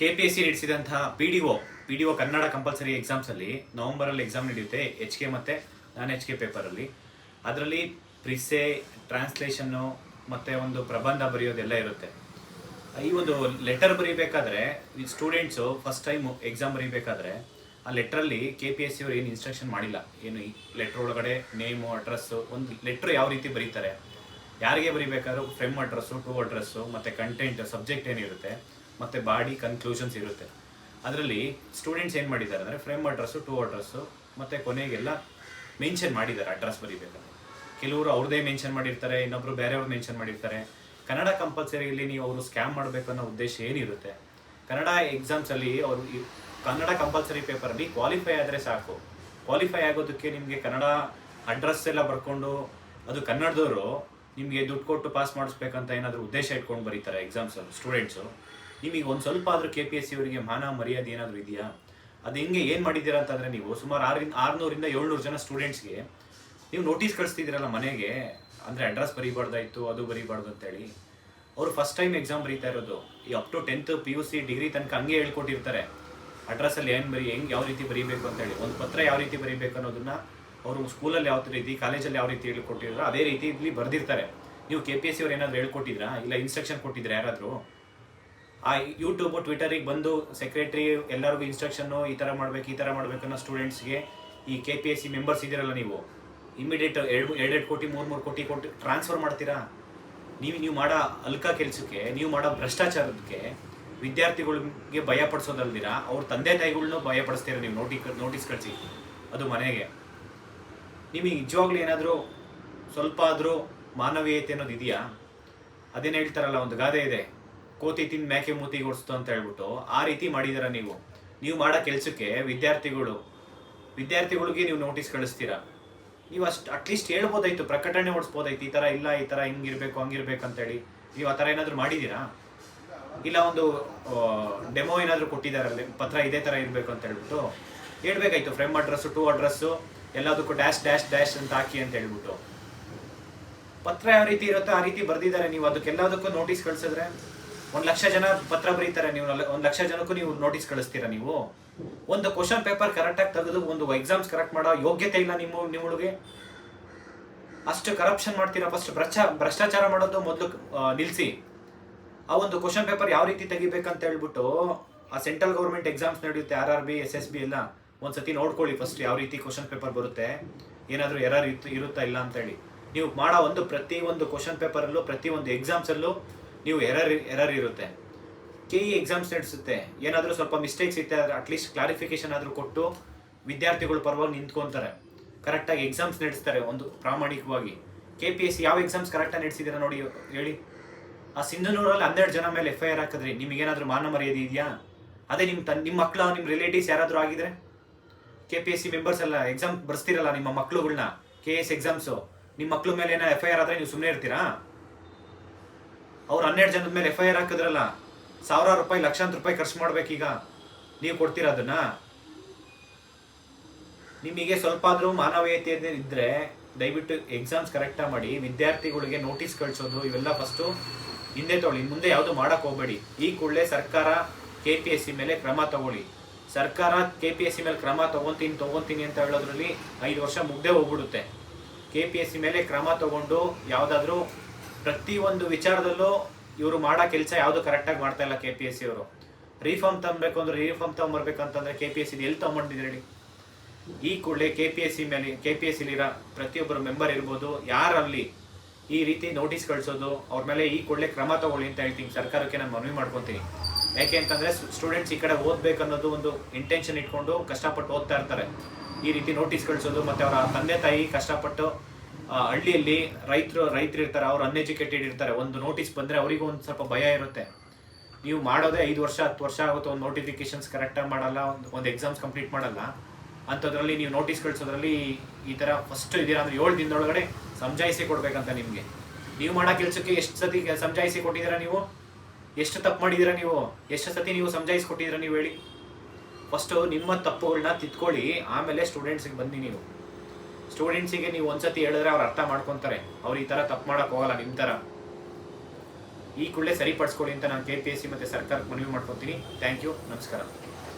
K P S C ನಡೆಸಿದಂತಹ P D O P D O Kannada compulsory ಎಕ್ಸಾಮ್ಸಲ್ಲಿ ನವಂಬರಲ್ಲಿ exam ನಡೆಯುತ್ತೆ H K ಮತ್ತು non H K ಪೇಪರಲ್ಲಿ ಅದರಲ್ಲಿ ಪ್ರಿಸೆ ಟ್ರಾನ್ಸ್ಲೇಷನ್ನು ಮತ್ತು ಒಂದು ಪ್ರಬಂಧ ಬರೆಯೋದೆಲ್ಲ ಇರುತ್ತೆ. ಈ ಒಂದು ಲೆಟರ್ ಬರೀಬೇಕಾದ್ರೆ, ಈ ಸ್ಟೂಡೆಂಟ್ಸು ಫಸ್ಟ್ ಟೈಮ್ ಎಕ್ಸಾಮ್ ಬರೀಬೇಕಾದ್ರೆ, ಆ ಲೆಟ್ರಲ್ಲಿ ಕೆ ಪಿ ಎಸ್ ಸಿ ಅವ್ರು ಏನು ಇನ್ಸ್ಟ್ರಕ್ಷನ್ ಮಾಡಿಲ್ಲ. ಏನು ಈ ಲೆಟ್ರ್ ಒಳಗಡೆ ನೇಮು ಅಡ್ರೆಸ್ಸು ಒಂದು ಲೆಟ್ರ್ ಯಾವ ರೀತಿ ಬರೀತಾರೆ. ಯಾರಿಗೆ ಬರೀಬೇಕಾದ್ರೂ ಫ್ರೆಮ್ ಅಡ್ರೆಸ್ಸು ಟೂ ಅಡ್ರೆಸ್ಸು ಮತ್ತು ಕಂಟೆಂಟ್ ಸಬ್ಜೆಕ್ಟ್ ಏನಿರುತ್ತೆ. ಮತ್ತು ಬಾಡಿ ಕನ್ಕ್ಲೂಷನ್ಸ್ ಇರುತ್ತೆ. ಅದರಲ್ಲಿ ಸ್ಟೂಡೆಂಟ್ಸ್ ಏನು ಮಾಡಿದ್ದಾರೆ ಅಂದರೆ ಫ್ರೇಮ್ ಅಡ್ರೆಸ್ಸು ಟೂ ಅಡ್ರೆಸ್ಸು ಮತ್ತು ಕೊನೆಗೆಲ್ಲ ಮೆನ್ಷನ್ ಮಾಡಿದ್ದಾರೆ ಅಡ್ರೆಸ್ ಬರೀಬೇಕಾದ್ರೆ. ಕೆಲವರು ಅವ್ರದ್ದೇ ಮೆನ್ಷನ್ ಮಾಡಿರ್ತಾರೆ, ಇನ್ನೊಬ್ರು ಬೇರೆಯವ್ರು ಮೆನ್ಷನ್ ಮಾಡಿರ್ತಾರೆ. ಕನ್ನಡ ಕಂಪಲ್ಸರಿಯಲ್ಲಿ ನೀವು ಅವರು ಸ್ಕ್ಯಾಮ್ ಮಾಡಬೇಕು ಅನ್ನೋ ಉದ್ದೇಶ ಏನಿರುತ್ತೆ? ಕನ್ನಡ ಎಕ್ಸಾಮ್ಸಲ್ಲಿ ಅವರು ಕನ್ನಡ ಕಂಪಲ್ಸರಿ ಪೇಪರಲ್ಲಿ ಕ್ವಾಲಿಫೈ ಆದರೆ ಸಾಕು. ಕ್ವಾಲಿಫೈ ಆಗೋದಕ್ಕೆ ನಿಮಗೆ ಕನ್ನಡ ಅಡ್ರೆಸ್ ಎಲ್ಲ ಬರ್ಕೊಂಡು, ಅದು ಕನ್ನಡದವರು ನಿಮಗೆ ದುಡ್ಡು ಕೊಟ್ಟು ಪಾಸ್ ಮಾಡಿಸ್ಬೇಕಂತ ಏನಾದರೂ ಉದ್ದೇಶ ಇಟ್ಕೊಂಡು ಬರೀತಾರೆ ಎಕ್ಸಾಮ್ಸಲ್ಲಿ ಸ್ಟೂಡೆಂಟ್ಸು ನಿಮಗೆ ಒಂದು ಸ್ವಲ್ಪ ಆದರೂ ಕೆ ಪಿ ಎಸ್ ಸಿ ಅವರಿಗೆ ಮಾನ ಮರ್ಯಾದೆ ಏನಾದರೂ ಇದೆಯಾ? ಅದು ಹೆಂಗೆ, ಏನು ಮಾಡಿದ್ದೀರಾ ಅಂತಂದರೆ ನೀವು ಸುಮಾರು ಆರಿಂದ ಆರುನೂರಿಂದ ಏಳ್ನೂರು ಜನ ಸ್ಟೂಡೆಂಟ್ಸ್ಗೆ ನೀವು ನೋಟಿಸ್ ಕಳಿಸ್ತಿದ್ದೀರಲ್ಲ ಮನೆಗೆ, ಅಂದರೆ ಅಡ್ರೆಸ್ ಬರೀಬಾರ್ದಾಯ್ತು, ಅದು ಬರೀಬಾರ್ದು ಅಂತೇಳಿ. ಅವರು ಫಸ್ಟ್ ಟೈಮ್ ಎಕ್ಸಾಮ್ ಬರೀತಾ ಇರೋದು, ಈ up to tenth P U C degree ತನಕ ಹಂಗೆ ಹೇಳ್ಕೊಟ್ಟಿರ್ತಾರೆ. ಅಡ್ರೆಸ್ಸಲ್ಲಿ ಏನು ಬರೀ, ಹೆಂಗೆ ಯಾವ ರೀತಿ ಬರೀಬೇಕು ಅಂತೇಳಿ. ಒಂದು ಪತ್ರ ಯಾವ ರೀತಿ ಬರೀಬೇಕು ಅನ್ನೋದನ್ನ ಅವರು ಸ್ಕೂಲಲ್ಲಿ ಯಾವ ರೀತಿ ಕಾಲೇಜಲ್ಲಿ ಯಾವ ರೀತಿ ಹೇಳ್ಕೊಟ್ಟಿದ್ರು, ಅದೇ ರೀತಿ ಇಲ್ಲಿ ಬರೆದಿರ್ತಾರೆ. ನೀವು ಕೆ ಪಿ ಎಸ್ ಸಿ ಅವ್ರು ಏನಾದರೂ ಹೇಳ್ಕೊಟ್ಟಿದ್ರಾ? ಇಲ್ಲ ಇನ್ಸ್ಟ್ರಕ್ಷನ್ ಕೊಟ್ಟಿದ್ರೆ ಯಾರಾದರೂ? ಆ ಯೂಟ್ಯೂಬ್ ಟ್ವಿಟರಿಗೆ ಬಂದು ಸೆಕ್ರೆಟ್ರಿ ಎಲ್ಲರಿಗೂ ಇನ್ಸ್ಟ್ರಕ್ಷನ್ನು ಈ ಥರ ಮಾಡ್ಬೇಕು, ಈ ಥರ ಮಾಡ್ಬೇಕು ಅನ್ನೋ ಸ್ಟೂಡೆಂಟ್ಸ್ಗೆ ಈ K P S C members ಇದ್ದೀರಲ್ಲ ನೀವು ಇಮಿಡಿಯೇಟ್ ಎರಡು, ಎರಡೆರಡು ಕೋಟಿ, ಮೂರು ಮೂರು ಕೋಟಿ ಕೊಟ್ಟು ಟ್ರಾನ್ಸ್ಫರ್ ಮಾಡ್ತೀರಾ? ನೀವು ನೀವು ಮಾಡೋ ಅಲ್ಕ ಕೆಲಸಕ್ಕೆ, ನೀವು ಮಾಡೋ ಭ್ರಷ್ಟಾಚಾರಕ್ಕೆ ವಿದ್ಯಾರ್ಥಿಗಳಿಗೆ ಭಯ ಪಡಿಸೋದಲ್ದಿರ? ಅವ್ರ ತಂದೆ, ತಾಯಿಗಳ್ನೂ ಭಯ ಪಡಿಸ್ತೀರ ನೀವು ನೋಟಿ ನೋಟಿಸ್ ಕಳಿಸಿ, ಅದು ಮನೆಗೆ? ನಿಮಗೆ ನಿಜವಾಗ್ಲೂ ಏನಾದರೂ ಸ್ವಲ್ಪ ಆದರೂ ಮಾನವೀಯತೆ ಅನ್ನೋದು ಇದೆಯಾ? ಅದೇನು ಹೇಳ್ತಾರಲ್ಲ, ಒಂದು ಗಾದೆ ಇದೆ. ಕೋತಿ ತಿಂದು ಮೇಕೆ ಮೂತಿ ಓಡಿಸ್ತು ಅಂತ ಹೇಳ್ಬಿಟ್ಟು ಆ ರೀತಿ ಮಾಡಿದಾರ ನೀವು. ನೀವು ಮಾಡೋ ಕೆಲಸಕ್ಕೆ ವಿದ್ಯಾರ್ಥಿಗಳು, ವಿದ್ಯಾರ್ಥಿಗಳಿಗೆ ನೀವು ನೋಟಿಸ್ ಕಳಿಸ್ತೀರಾ. ನೀವು ಅಷ್ಟು ಅಟ್ಲೀಸ್ಟ್ ಹೇಳ್ಬೋದಾಯ್ತು, ಪ್ರಕಟಣೆ ಓಡಿಸ್ಬೋದಾಯ್ತು, ಈ ಥರ ಇಲ್ಲ, ಈ ಥರ ಹಿಂಗಿರ್ಬೇಕು, ಹಂಗಿರ್ಬೇಕು ಅಂತೇಳಿ. ನೀವು ಆ ಥರ ಏನಾದರೂ ಮಾಡಿದ್ದೀರಾ ಇಲ್ಲ ಒಂದು ಡೆಮೋ ಏನಾದರೂ ಕೊಟ್ಟಿದ್ದಾರಲ್ಲಿ ಪತ್ರ ಇದೇ ಥರ ಇರಬೇಕು ಅಂತ ಹೇಳ್ಬಿಟ್ಟು? ಹೇಳ್ಬೇಕಾಯ್ತು ಫ್ರೇಮ್ ಅಡ್ರೆಸ್ಸು ಟೂ ಅಡ್ರೆಸ್ಸು ಎಲ್ಲದಕ್ಕೂ ಡ್ಯಾಶ್ ಡ್ಯಾಶ್ ಡ್ಯಾಶ್ ಅಂತ ಹಾಕಿ ಅಂತ ಹೇಳ್ಬಿಟ್ಟು. ಪತ್ರ ಯಾವ ರೀತಿ ಇರುತ್ತೋ ಆ ರೀತಿ ಬರ್ದಿದ್ದಾರೆ ನೀವು. ಅದಕ್ಕೆಲ್ಲದಕ್ಕೂ ನೋಟಿಸ್ ಕಳಿಸಿದ್ರೆ ಒಂದು ಲಕ್ಷ ಜನ ಪತ್ರ ಬರೀತಾರೆ, ನೀವು ಒಂದು ಲಕ್ಷ ಜನಕ್ಕೂ ನೀವು ನೋಟಿಸ್ ಕಳಿಸ್ತೀರಾ ನೀವು? ಒಂದು ಕ್ವಶನ್ ಪೇಪರ್ ಕರೆಕ್ಟಾಗಿ ತೆಗೆದು ಒಂದು ಎಕ್ಸಾಮ್ಸ್ ಕರೆಕ್ಟ್ ಮಾಡೋ ಯೋಗ್ಯತೆ ಇಲ್ಲ ನಿಮ್ಮ ನಿಮ್ಮೊಳಗೆ ಅಷ್ಟು ಕರಪ್ಷನ್ ಮಾಡ್ತೀರಾ ಫಸ್ಟ್ ಭ್ರಷ್ಟ ಭ್ರಷ್ಟಾಚಾರ ಮಾಡೋದು ಮೊದಲು ನಿಲ್ಲಿಸಿ ಆ ಒಂದು ಕ್ವಶನ್ ಪೇಪರ್ ಯಾವ ರೀತಿ ತೆಗಿಬೇಕಂತ ಹೇಳ್ಬಿಟ್ಟು ಆ ಸೆಂಟ್ರಲ್ ಗೌರ್ಮೆಂಟ್ ಎಕ್ಸಾಮ್ಸ್ ನಡೆಯುತ್ತೆ R R B S S B ಎಲ್ಲ. ಒಂದ್ಸತಿ ನೋಡ್ಕೊಳ್ಳಿ ಫಸ್ಟ್ ಯಾವ ರೀತಿ ಕ್ವಶನ್ ಪೇಪರ್ ಬರುತ್ತೆ, ಏನಾದರೂ ಎರರ್ ಇರುತ್ತಾ ಇಲ್ಲ ಅಂತೇಳಿ ನೀವು ಮಾಡೋ ಒಂದು ಪ್ರತಿ ಒಂದು ಕ್ವಶನ್ ಪೇಪರಲ್ಲೂ ಪ್ರತಿ ಒಂದು ಎಕ್ಸಾಮ್ಸಲ್ಲೂ ನೀವು ಎರರ್ ಎರರ್ ಇರುತ್ತೆ. ಕೆ ಇ ಎಕ್ಸಾಮ್ಸ್ ನಡೆಸುತ್ತೆ. ಏನಾದರೂ ಸ್ವಲ್ಪ ಮಿಸ್ಟೇಕ್ಸ್ ಇತ್ತೆ, ಆದರೆ ಅಟ್ಲೀಸ್ಟ್ ಕ್ಲಾರಿಫಿಕೇಶನ್ ಆದರೂ ಕೊಟ್ಟು ವಿದ್ಯಾರ್ಥಿಗಳು ಪರವಾಗಿ ನಿಂತ್ಕೊತಾರೆ. ಕರೆಕ್ಟಾಗಿ ಎಕ್ಸಾಮ್ಸ್ ನಡೆಸ್ತಾರೆ ಒಂದು ಪ್ರಾಮಾಣಿಕವಾಗಿ. ಕೆ ಪಿ ಎಸ್ ಸಿ ಯಾವ ಎಕ್ಸಾಮ್ಸ್ ಕರೆಕ್ಟಾಗಿ ನಡೆಸಿದ್ದೀರಾ ನೋಡಿ ಹೇಳಿ. ಆ ಸಿಂಧನೂರಲ್ಲಿ ಹನ್ನೆರಡು ಜನ ಮೇಲೆ ಎಫ್ ಐ ಆರ್ ಹಾಕಿದ್ರಿ. ನಿಮಗೇನಾದರೂ ಮಾನ ಮರ್ಯಾದೆ ಇದೆಯಾ? ಅದೇ ನಿಮ್ಮ ತನ್ ನಿಮ್ಮ ಮಕ್ಕಳು ನಿಮ್ಮ ರಿಲೇಟಿವ್ಸ್ ಯಾರಾದರೂ ಆಗಿದ್ರೆ? K P S C members ಎಲ್ಲ ಎಕ್ಸಾಮ್ ಬರ್ಸ್ತಿರಲ್ಲ ನಿಮ್ಮ ಮಕ್ಕಳುಗಳನ್ನ ಕೆ ಎಸ್ ಎಕ್ಸಾಮ್ಸು ನಿಮ್ಮ ಮಕ್ಕಳು ಮೇಲೆ ಏನೋ ಎಫ್ ಐ ಆರ್ ಆದರೆ ನೀವು ಸುಮ್ಮನೆ ಇರ್ತೀರಾ? ಅವ್ರು ಹನ್ನೆರಡು ಜನದ ಮೇಲೆ ಎಫ್ ಆರ್ ಹಾಕಿದ್ರಲ್ಲ, ಸಾವಿರಾರು ರೂಪಾಯಿ, ಲಕ್ಷಾಂತರ ರೂಪಾಯಿ ಖರ್ಚು ಮಾಡ್ಬೇಕೀಗ. ನೀವು ಕೊಡ್ತೀರಾ ಅದನ್ನ? ನಿಮಗೆ ಸ್ವಲ್ಪ ಆದರೂ ಮಾನವೀಯತೆ ಇದ್ದರೆ ದಯವಿಟ್ಟು ಎಕ್ಸಾಮ್ಸ್ ಕರೆಕ್ಟಾಗಿ ಮಾಡಿ, ವಿದ್ಯಾರ್ಥಿಗಳಿಗೆ ನೋಟಿಸ್ ಕಳಿಸೋದು, ಇವೆಲ್ಲ ಫಸ್ಟು ಹಿಂದೆ ತೊಗೊಳ್ಳಿ ಮುಂದೆ ಯಾವುದು ಮಾಡಕ್ಕೆ ಹೋಗಬೇಡಿ. ಈ ಕೂಡಲೇ ಸರ್ಕಾರ ಕೆ ಪಿ ಎಸ್ ಸಿ ಮೇಲೆ ಕ್ರಮ ತಗೊಳ್ಳಿ. ಸರ್ಕಾರ ಕೆ ಪಿ ಎಸ್ ಸಿ ಮೇಲೆ ಕ್ರಮ ತಗೊಂತೀನಿ ತಗೊಂತೀನಿ ಅಂತ ಹೇಳೋದ್ರಲ್ಲಿ ಐದು ವರ್ಷ ಮುಗ್ದೇ ಹೋಗ್ಬಿಡುತ್ತೆ. ಕೆ ಪಿ ಎಸ್ ಸಿ ಮೇಲೆ ಕ್ರಮ ತಗೊಂಡು, ಯಾವುದಾದ್ರೂ ಪ್ರತಿಯೊಂದು ವಿಚಾರದಲ್ಲೂ ಇವರು ಮಾಡೋ ಕೆಲಸ ಯಾವುದು ಕರೆಕ್ಟಾಗಿ ಮಾಡ್ತಾ ಇಲ್ಲ ಕೆ ಪಿ ಎಸ್ ಸಿ ಅವರು. ರೀಫಾರ್ಮ್ ತಗೊಬೇಕು ಅಂದ್ರೆ ರೀಫಾರ್ಮ್ ತಗೊಂಬರ್ಬೇಕಂತಂದ್ರೆ ಕೆ ಪಿ ಎಸ್ ಸಿ ಎಲ್ಲಿ ತಗೊಂಡಿದ್ದೀರಿ ಹೇಳಿ? ಈ ಕೂಡಲೇ ಕೆ ಪಿ ಎಸ್ ಸಿ ಮೇಲೆ ಕೆ ಪಿ ಎಸ್ ಸಿಲಿರೋ ಪ್ರತಿಯೊಬ್ಬರು ಮೆಂಬರ್ ಇರ್ಬೋದು, ಯಾರಲ್ಲಿ ಈ ರೀತಿ ನೋಟಿಸ್ ಕಳಿಸೋದು, ಅವ್ರ ಮೇಲೆ ಈ ಕೂಡಲೇ ಕ್ರಮ ತಗೊಳ್ಳಿ ಅಂತ ಹೇಳ್ತೀನಿ, ಸರ್ಕಾರಕ್ಕೆ ನಾನು ಮನವಿ ಮಾಡ್ಕೊತೀನಿ. ಯಾಕೆ ಅಂತಂದ್ರೆ ಸ್ಟೂಡೆಂಟ್ಸ್ ಈ ಕಡೆ ಓದ್ಬೇಕು ಅನ್ನೋದು ಒಂದು ಇಂಟೆನ್ಷನ್ ಇಟ್ಕೊಂಡು ಕಷ್ಟಪಟ್ಟು ಓದ್ತಾ ಇರ್ತಾರೆ. ಈ ರೀತಿ ನೋಟಿಸ್ ಕಳಿಸೋದು, ಮತ್ತೆ ಅವರ ತಂದೆ ತಾಯಿ ಕಷ್ಟಪಟ್ಟು ಹಳ್ಳಿಯಲ್ಲಿ ರೈತರು ರೈತರು ಇರ್ತಾರೆ, ಅವ್ರು ಅನ್ಎಜುಕೇಟೆಡ್ ಇರ್ತಾರೆ. ಒಂದು ನೋಟಿಸ್ ಬಂದರೆ ಅವರಿಗೂ ಒಂದು ಸ್ವಲ್ಪ ಭಯ ಇರುತ್ತೆ. ನೀವು ಮಾಡೋದೇ ಐದು ವರ್ಷ, ಹತ್ತು ವರ್ಷ ಆಗುತ್ತೆ, ಒಂದು ನೋಟಿಫಿಕೇಶನ್ಸ್ ಕರೆಕ್ಟಾಗಿ ಮಾಡಲ್ಲ, ಒಂದು ಒಂದು ಎಕ್ಸಾಮ್ಸ್ ಕಂಪ್ಲೀಟ್ ಮಾಡಲ್ಲ. ಅಂಥದ್ರಲ್ಲಿ ನೀವು ನೋಟಿಸ್ ಕಳಿಸೋದ್ರಲ್ಲಿ ಈ ಥರ ಫಸ್ಟ್ ಇದೀರ ಅಂದರೆ ಏಳು ದಿನದೊಳಗಡೆ ಸಮಜಾಯಿಸಿ ಕೊಡಬೇಕಂತ ನಿಮಗೆ. ನೀವು ಮಾಡೋ ಕೆಲಸಕ್ಕೆ ಎಷ್ಟು ಸತಿ ಸಮಜಾಯಿಸಿ ಕೊಟ್ಟಿದ್ದೀರಾ ನೀವು? ಎಷ್ಟು ತಪ್ಪು ಮಾಡಿದ್ದೀರಾ ನೀವು? ಎಷ್ಟು ಸತಿ ನೀವು ಸಮಜಾಯಿಸಿ ಕೊಟ್ಟಿದ್ದೀರಾ ನೀವು ಹೇಳಿ? ಫಸ್ಟು ನಿಮ್ಮ ತಪ್ಪುಗಳನ್ನ ತಿದ್ಕೊಳ್ಳಿ, ಆಮೇಲೆ ಸ್ಟೂಡೆಂಟ್ಸಿಗೆ ಬನ್ನಿ ನೀವು. ಸ್ಟೂಡೆಂಟ್ಸಿಗೆ ನೀವು ಒಂದ್ಸತಿ ಹೇಳಿದ್ರೆ ಅವ್ರು ಅರ್ಥ ಮಾಡ್ಕೊತಾರೆ. ಅವ್ರು ಈ ಥರ ತಪ್ಪು ಮಾಡೋಕೆ ಹೋಗಲ್ಲ ನಿಮ್ಮ ಥರ ಈ ಕೂಡಲೇ ಸರಿಪಡಿಸ್ಕೊಳ್ಳಿ ಅಂತ ನಾನು ಕೆ ಪಿ ಎಸ್ ಸಿ ಮತ್ತು ಸರ್ಕಾರಕ್ಕೆ ಮನವಿ ಮಾಡ್ಕೊತೀನಿ. ಥ್ಯಾಂಕ್ ಯು ನಮಸ್ಕಾರ.